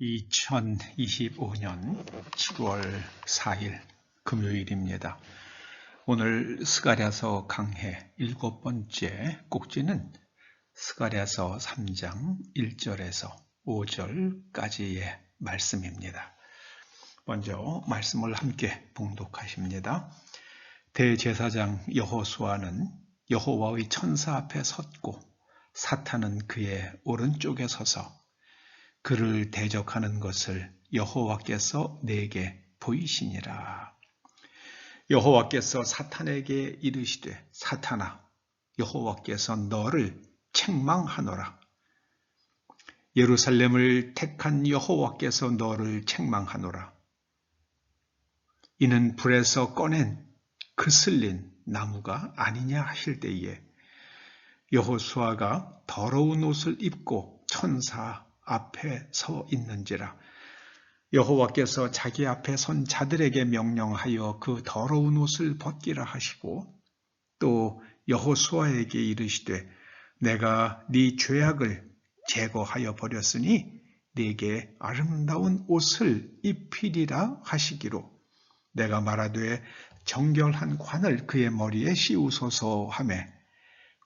2025년 7월 4일 금요일입니다. 오늘 스가랴서 강해 일곱 번째 꼭지는 스가랴서 3장 1절에서 5절까지의 말씀입니다. 먼저 말씀을 함께 봉독하십니다. 대제사장 여호수아는 여호와의 천사 앞에 섰고 사탄은 그의 오른쪽에 서서 그를 대적하는 것을 여호와께서 내게 보이시니라. 여호와께서 사탄에게 이르시되 사탄아 여호와께서 너를 책망하노라. 예루살렘을 택한 여호와께서 너를 책망하노라. 이는 불에서 꺼낸 그슬린 나무가 아니냐 하실 때에 여호수아가 더러운 옷을 입고 천사 앞에 서 있는지라. 여호와께서 자기 앞에 선 자들에게 명령하여 그 더러운 옷을 벗기라 하시고 또 여호수아에게 이르시되 내가 네 죄악을 제거하여 버렸으니 네게 아름다운 옷을 입히리라 하시기로. 내가 말하되 정결한 관을 그의 머리에 씌우소서 하매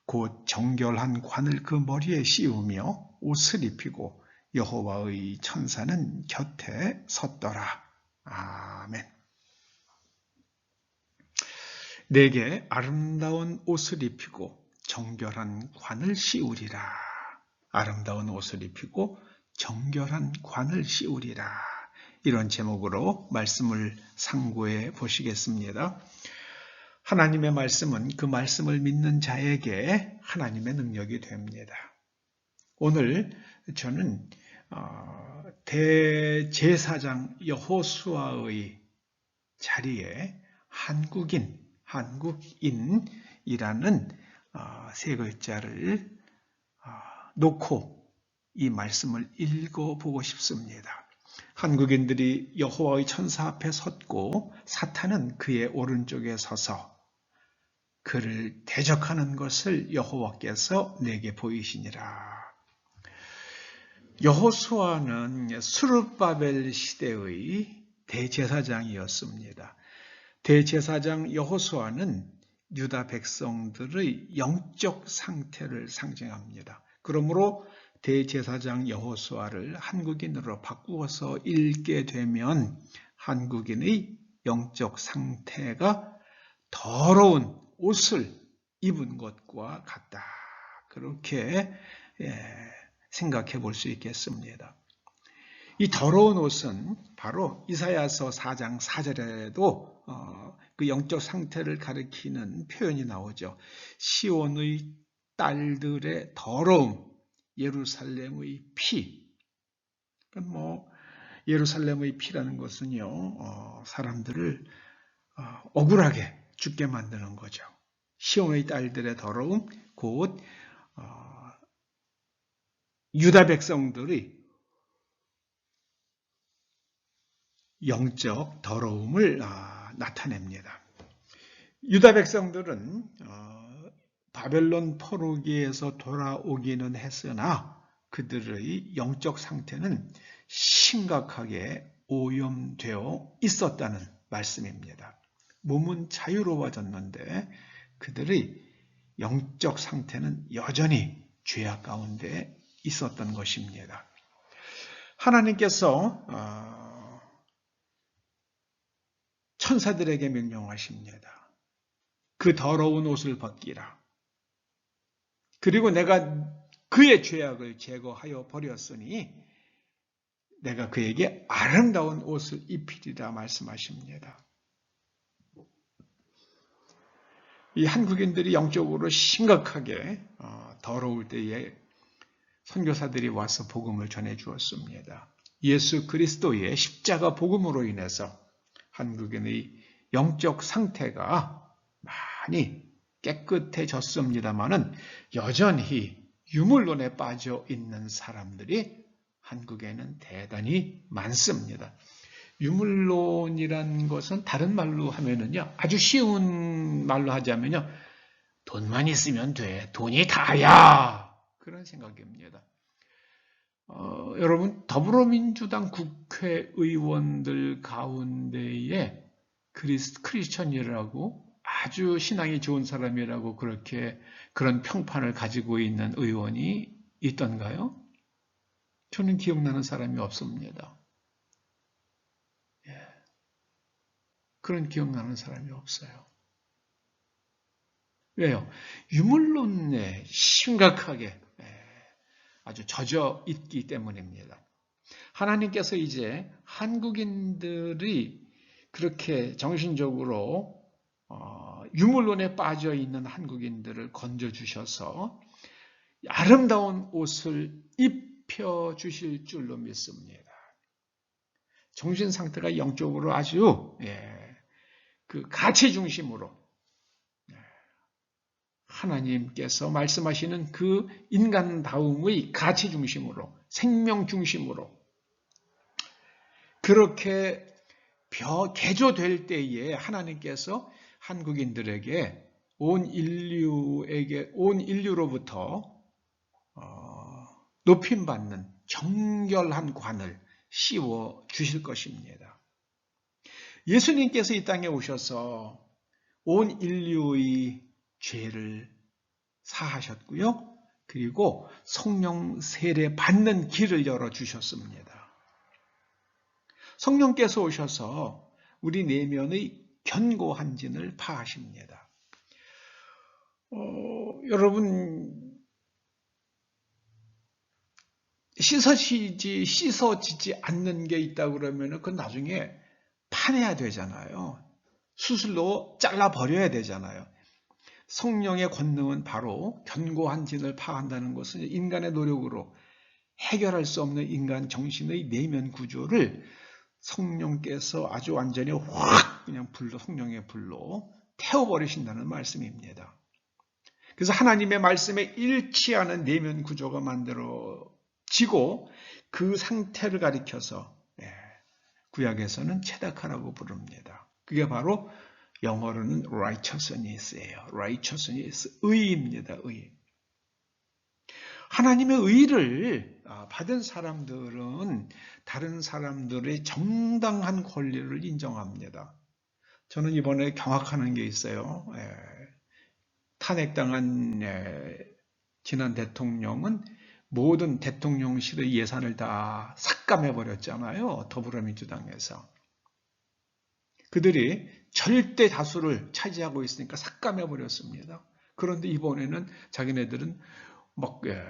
곧 정결한 관을 그 머리에 씌우며 옷을 입히고 여호와의 천사는 곁에 섰더라. 아멘. 내게 아름다운 옷을 입히고 정결한 관을 씌우리라. 아름다운 옷을 입히고 정결한 관을 씌우리라. 이런 제목으로 말씀을 상고해 보시겠습니다. 하나님의 말씀은 그 말씀을 믿는 자에게 하나님의 능력이 됩니다. 오늘 저는 어, 대제사장 여호수아의 자리에 한국인, 한국인이라는 어, 세 글자를 어, 놓고 이 말씀을 읽어보고 싶습니다. 한국인들이 여호와의 천사 앞에 섰고 사탄은 그의 오른쪽에 서서 그를 대적하는 것을 여호와께서 내게 보이시니라. 여호수아는 수르바벨 시대의 대제사장이었습니다. 대제사장 여호수아는 유다 백성들의 영적 상태를 상징합니다. 그러므로 대제사장 여호수아를 한국인으로 바꾸어서 읽게 되면 한국인의 영적 상태가 더러운 옷을 입은 것과 같다. 그렇게 예, 생각해 볼 수 있겠습니다. 이 더러운 옷은 바로 이사야서 4장 4절에도 어, 그 영적 상태를 가리키는 표현이 나오죠. 시온의 딸들의 더러움, 예루살렘의 피. 그러니까 뭐 예루살렘의 피라는 것은요 어, 사람들을 어, 억울하게 죽게 만드는 거죠. 시온의 딸들의 더러움, 곧 어, 유다 백성들이 영적 더러움을 아, 나타냅니다. 유다 백성들은 어, 바벨론 포로기에서 돌아오기는 했으나 그들의 영적 상태는 심각하게 오염되어 있었다는 말씀입니다. 몸은 자유로워졌는데 그들의 영적 상태는 여전히 죄악 가운데 있었던 것입니다. 하나님께서 어, 천사들에게 명령하십니다. 그 더러운 옷을 벗기라. 그리고 내가 그의 죄악을 제거하여 버렸으니 내가 그에게 아름다운 옷을 입히리라 말씀하십니다. 이 한국인들이 영적으로 심각하게 어, 더러울 때에 선교사들이 와서 복음을 전해 주었습니다. 예수 그리스도의 십자가 복음으로 인해서 한국인의 영적 상태가 많이 깨끗해졌습니다만은 여전히 유물론에 빠져 있는 사람들이 한국에는 대단히 많습니다. 유물론이란 것은 다른 말로 하면은요, 아주 쉬운 말로 하자면요, 돈만 있으면 돼. 돈이 다야. 그런 생각입니다. 어, 여러분 더불어민주당 국회의원들 가운데에 크리스, 크리스천이라고 아주 신앙이 좋은 사람이라고 그렇게 그런 평판을 가지고 있는 의원이 있던가요? 저는 기억나는 사람이 없습니다. 예. 그런 기억나는 사람이 없어요. 왜요? 유물론에 심각하게 예, 아주 젖어 있기 때문입니다. 하나님께서 이제 한국인들이 그렇게 정신적으로 어, 유물론에 빠져 있는 한국인들을 건져 주셔서 아름다운 옷을 입혀 주실 줄로 믿습니다. 정신 상태가 영적으로 아주 예, 그 가치 중심으로 예, 하나님께서 말씀하시는 그 인간다움의 가치 중심으로 생명 중심으로 그렇게 벼, 개조될 때에 하나님께서 한국인들에게 온 인류에게 온 인류로부터 어, 높임 받는 정결한 관을 씌워 주실 것입니다. 예수님께서 이 땅에 오셔서 온 인류의 죄를 사하셨고요. 그리고 성령 세례 받는 길을 열어 주셨습니다. 성령께서 오셔서 우리 내면의 견고한 진을 파하십니다. 어, 여러분 씻어지지 씻어지지 않는 게 있다 그러면 그건 나중에 파내야 되잖아요. 수술로 잘라 버려야 되잖아요. 성령의 권능은 바로 견고한 진을 파한다는 것은 인간의 노력으로 해결할 수 없는 인간 정신의 내면 구조를 성령께서 아주 완전히 확 그냥 불로 성령의 불로 태워버리신다는 말씀입니다. 그래서 하나님의 말씀에 일치하는 내면 구조가 만들어지고 그 상태를 가리켜서 예, 구약에서는 체다카라고 부릅니다. 그게 바로 영어로는 righteousness예요. righteousness 의입니다. 의. 하나님의 의를 아, 받은 사람들은 다른 사람들의 정당한 권리를 인정합니다. 저는 이번에 경악하는 게 있어요. 예. 탄핵당한 예, 지난 대통령은 모든 대통령실의 예산을 다 삭감해 버렸잖아요. 더불어민주당에서. 그들이 절대 다수를 차지하고 있으니까 삭감해 버렸습니다. 그런데 이번에는 자기네들은 막 예,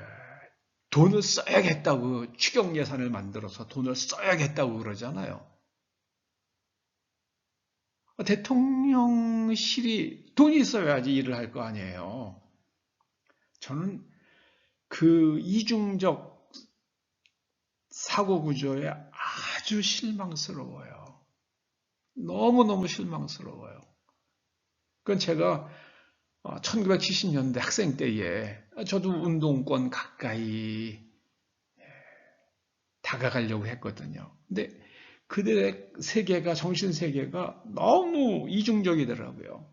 돈을 써야겠다고 추경 예산을 만들어서 돈을 써야겠다고 그러잖아요. 대통령실이 돈이 있어야지 일을 할 거 아니에요. 저는 그 이중적 사고 구조에 아주 실망스러워요. 너무너무 실망스러워요. 그건 제가 1970년대 어, 학생 때에 저도 운동권 가까이 예, 다가가려고 했거든요. 근데 그들의 세계가 정신 세계가 너무 이중적이더라고요.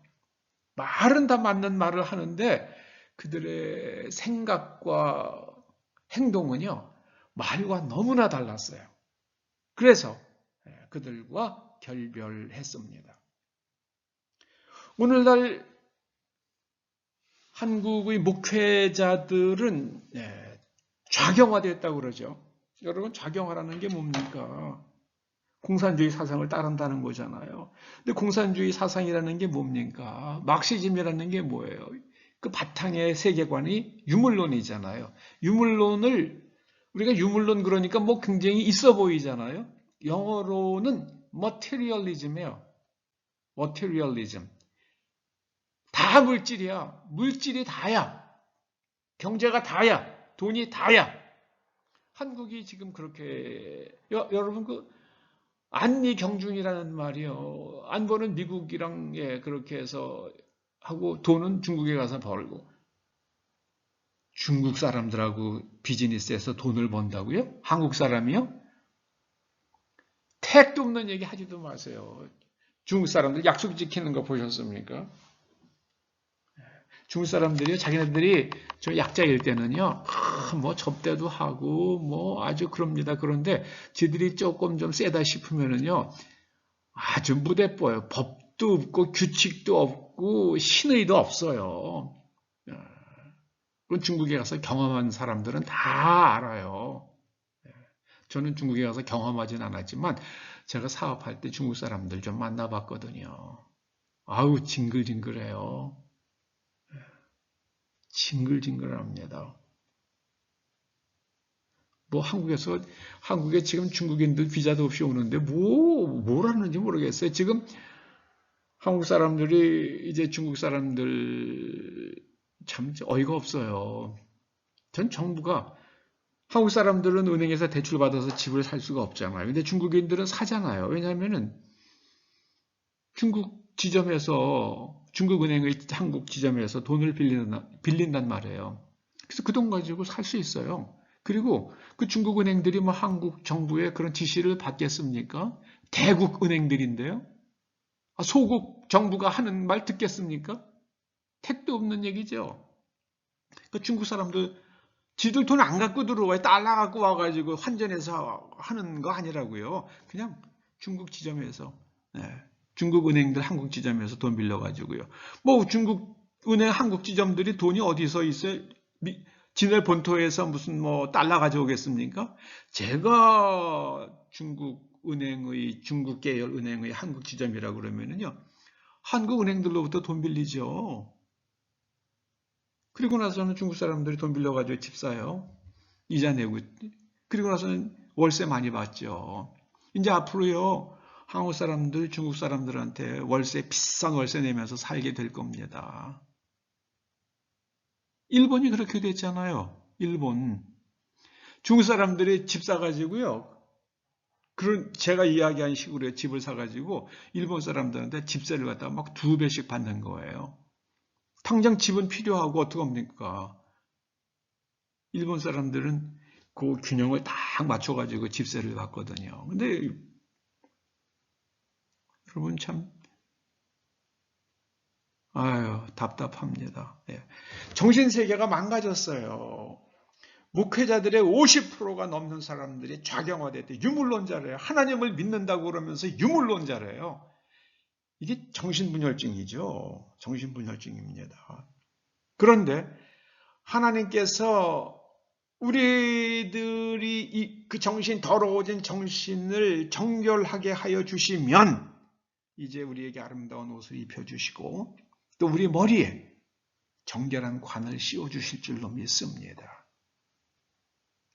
말은 다 맞는 말을 하는데 그들의 생각과 행동은요 말과 너무나 달랐어요. 그래서 예, 그들과 결별했습니다. 오늘날 한국의 목회자들은 네, 좌경화됐다고 그러죠. 여러분 좌경화라는 게 뭡니까? 공산주의 사상을 따른다는 거잖아요. 근데 공산주의 사상이라는 게 뭡니까? 막시즘이라는 게 뭐예요? 그 바탕의 세계관이 유물론이잖아요. 유물론을 우리가 유물론 그러니까 뭐 굉장히 있어 보이잖아요. 영어로는 materialism이에요. materialism. 다 물질이야. 물질이 다야. 경제가 다야. 돈이 다야. 한국이 지금 그렇게 여, 여러분 그 안리 경중이라는 말이요. 안보는 미국이랑 예, 그렇게 해서 하고 돈은 중국에 가서 벌고 중국 사람들하고 비즈니스에서 돈을 번다고요? 한국 사람이요? 택도 없는 얘기 하지도 마세요. 중국 사람들 약속 지키는 거 보셨습니까? 중국 사람들이 자기네들이 좀 약자일 때는요, 아, 뭐 접대도 하고 뭐 아주 그럽니다. 그런데 지들이 조금 좀 세다 싶으면은요, 아주 무대뽀요. 법도 없고 규칙도 없고 신의도 없어요. 예. 그건 중국에 가서 경험한 사람들은 다 알아요. 예. 저는 중국에 가서 경험하진 않았지만 제가 사업할 때 중국 사람들 좀 만나봤거든요. 아우 징글징글해요. 예. 징글징글합니다. 뭐 한국에서 한국에 지금 중국인들 비자도 없이 오는데 뭐 뭐라는지 모르겠어요. 지금 한국 사람들이 이제 중국 사람들 참 어이가 없어요. 전 정부가 한국 사람들은 은행에서 대출 받아서 집을 살 수가 없잖아요. 근데 중국인들은 사잖아요. 왜냐하면은 중국 지점에서 중국 은행의 한국 지점에서 돈을 빌린단, 빌린단 말이에요. 그래서 그 돈 가지고 살 수 있어요. 그리고 그 중국 은행들이 뭐 한국 정부의 그런 지시를 받겠습니까? 대국 은행들인데요. 아, 소국 정부가 하는 말 듣겠습니까? 택도 없는 얘기죠. 그 중국 사람들 지들 돈 안 갖고 들어와요. 달러 갖고 와가지고 환전해서 하는 거 아니라고요. 그냥 중국 지점에서 네. 중국 은행들 한국 지점에서 돈 빌려가지고요. 뭐 중국 은행 한국 지점들이 돈이 어디서 있어요? 미, 지네 본토에서 무슨 뭐 달러 가져오겠습니까? 제가 중국 은행의 중국 계열 은행의 한국 지점이라고 그러면은요. 한국 은행들로부터 돈 빌리죠. 그리고 나서는 중국 사람들이 돈 빌려가지고 집 사요. 이자 내고. 그리고 나서는 월세 많이 받죠. 이제 앞으로요. 한국 사람들, 중국 사람들한테 월세, 비싼 월세 내면서 살게 될 겁니다. 일본이 그렇게 됐잖아요. 일본. 중국 사람들이 집 사가지고요. 그런, 제가 이야기한 식으로 집을 사가지고 일본 사람들한테 집세를 갖다가 막 두 배씩 받는 거예요. 당장 집은 필요하고 어떡합니까? 일본 사람들은 그 균형을 딱 맞춰가지고 집세를 받거든요. 근데 여러분 참 아유 답답합니다. 예. 정신세계가 망가졌어요. 목회자들의 50%가 넘는 사람들이 좌경화됐대. 유물론자래요. 하나님을 믿는다고 그러면서 유물론자래요. 이게 정신분열증이죠. 정신분열증입니다. 그런데 하나님께서 우리들이 그 정신 더러워진 정신을 정결하게 하여 주시면 이제 우리에게 아름다운 옷을 입혀 주시고 또 우리 머리에 정결한 관을 씌워 주실 줄로 믿습니다.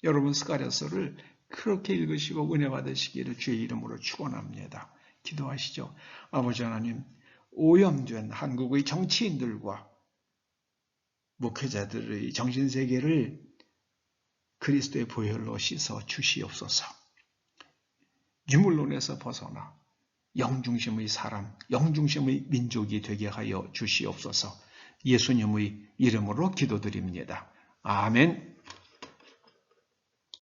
여러분 스가랴서를 그렇게 읽으시고 은혜 받으시기를 주의 이름으로 축원합니다. 기도하시죠. 아버지 하나님, 오염된 한국의 정치인들과 목회자들의 정신세계를 그리스도의 보혈로 씻어 주시옵소서. 유물론에서 벗어나 영중심의 사람, 영중심의 민족이 되게 하여 주시옵소서. 예수님의 이름으로 기도드립니다. 아멘.